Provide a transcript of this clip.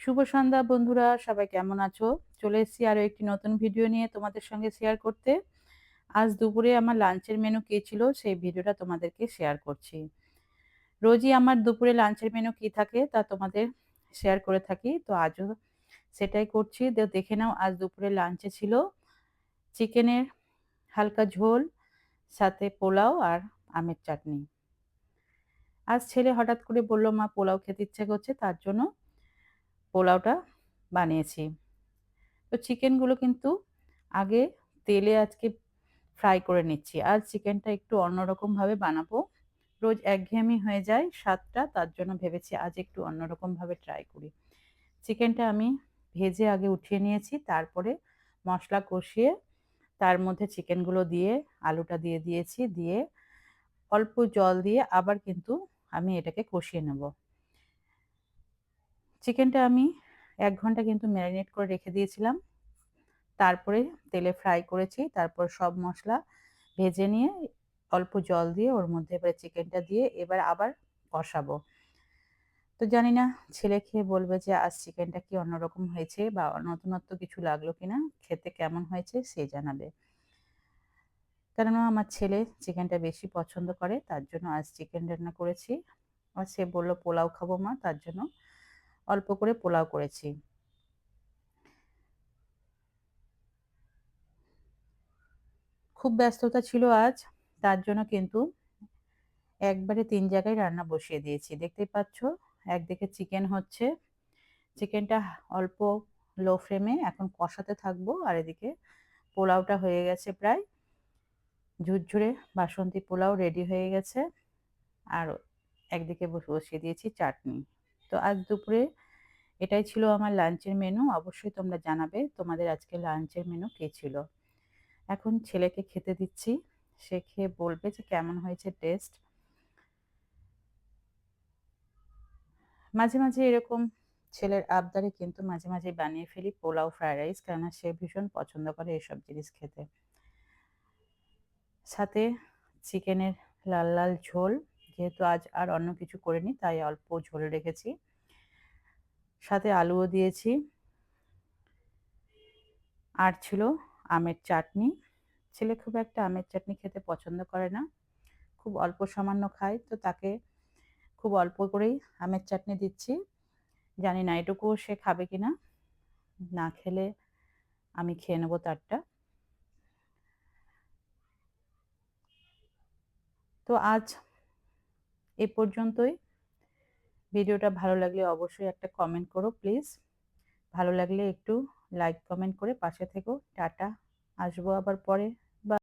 শুভ সন্ধ্যা বন্ধুরা, সবাই কেমন আছো? চলে এসেছি আরও একটি নতুন ভিডিও নিয়ে তোমাদের সঙ্গে শেয়ার করতে। আজ দুপুরে আমার লাঞ্চের মেনু কী ছিল সেই ভিডিওটা তোমাদেরকে শেয়ার করছি। রোজই আমার দুপুরে লাঞ্চের মেনু কী থাকে তা তোমাদের শেয়ার করে থাকি। তো আজও সেটাই করছি। দেখে নাও, আজ দুপুরে লাঞ্চে ছিল চিকেনের হালকা ঝোল, সাথে পোলাও আর আমের চাটনি। আজ ছেলে হঠাৎ করে বলল, মা, পোলাও খেতে ইচ্ছে করছে, তার জন্য পোলাওটা বানিয়েছি। তো চিকেনগুলো কিন্তু আগে তেলে আজকে ফ্রাই করে নিচ্ছি। আর চিকেনটা একটু অন্যরকমভাবে বানাবো। রোজ একঘেয়েমি হয়ে যায় স্বাদটা, তার জন্য ভেবেছি আজ একটু অন্যরকমভাবে ট্রাই করি। চিকেনটা আমি ভেজে আগে উঠিয়ে নিয়েছি, তারপরে মশলা কষিয়ে তার মধ্যে চিকেনগুলো দিয়ে, আলুটা দিয়ে দিয়েছি, দিয়ে অল্প জল দিয়ে আবার কিন্তু আমি এটাকে কষিয়ে নেব। চিকেনটা আমি এক ঘণ্টা কিন্তু ম্যারিনেট করে রেখে দিয়েছিলাম। তারপরে তেলে ফ্রাই করেছি, তারপর সব মশলা ভেজে নিয়ে অল্প জল দিয়ে ওর মধ্যে এবারে চিকেনটা দিয়ে এবার আবার কষাবো। তো জানি না, ছেলে খেয়ে বলবে যে, আজ চিকেনটা কি অন্যরকম হয়েছে বা নতুনত্ব কিছু লাগল কিনা? খেতে কেমন হয়েছে? সে জানাবে। কেননা আমার ছেলে চিকেনটা বেশি পছন্দ করে, তার জন্য আজ চিকেন রান্না করেছি। আর সে বলল, পোলাও খাব মা, তার জন্য। অল্প করে পোলাও করেছি। খুব ব্যস্ততা ছিল আজ, তার জন্য কিন্তু একবারে তিন জায়গায় রান্না বসিয়ে দিয়েছি। দেখতেই পাচ্ছ একদিকে চিকেন হচ্ছে চিকেনটা অল্প লো ফ্লেমে এখন কষাতে থাকব, আর এদিকে পোলাওটা হয়ে গেছে প্রায়। ঝুরঝুরে বাসন্তী পোলাও রেডি হয়ে গেছে, আর একদিকে বসিয়ে দিয়েছি চাটনি। তো আজ দুপুরে এটাই ছিল আমার লাঞ্চের মেনু অবশ্যই তোমরা জানাবে তোমাদের আজকে লাঞ্চের মেনু কে ছিল। এখন ছেলেকে খেতে দিচ্ছি, সে খেয়ে বলবে যে কেমন হয়েছে টেস্ট মাঝে মাঝে এরকম ছেলের আবদারে কিন্তু মাঝে মাঝে বানিয়ে ফেলি পোলাও ফ্রাইড রাইস কেননা সে ভীষণ পছন্দ করে এসব জিনিস খেতে। সাথে চিকেনের লাল লাল ঝোল যেহেতু আজ আর অন্য কিছু করিনি, তাই অল্প ঝোল রেখেছি। সাথে আলুও দিয়েছি। আর ছিল আমের চাটনি। ছেলে খুব একটা আমের চাটনি খেতে পছন্দ করে না। খুব অল্প সামান্য খায়, তো তাকে খুব অল্প করেই আমের চাটনি দিচ্ছি। জানি না এটুকুও সে খাবে কি না না খেলে আমি খেয়ে নেব তারটা। তো আজ এ পর্যন্তই। ভিডিওটা ভালো লাগলে অবশ্যই একটা কমেন্ট করো প্লিজ ভালো লাগলে একটু লাইক কমেন্ট করে পাশে থেকো। টাটা। আসব আবার পরে।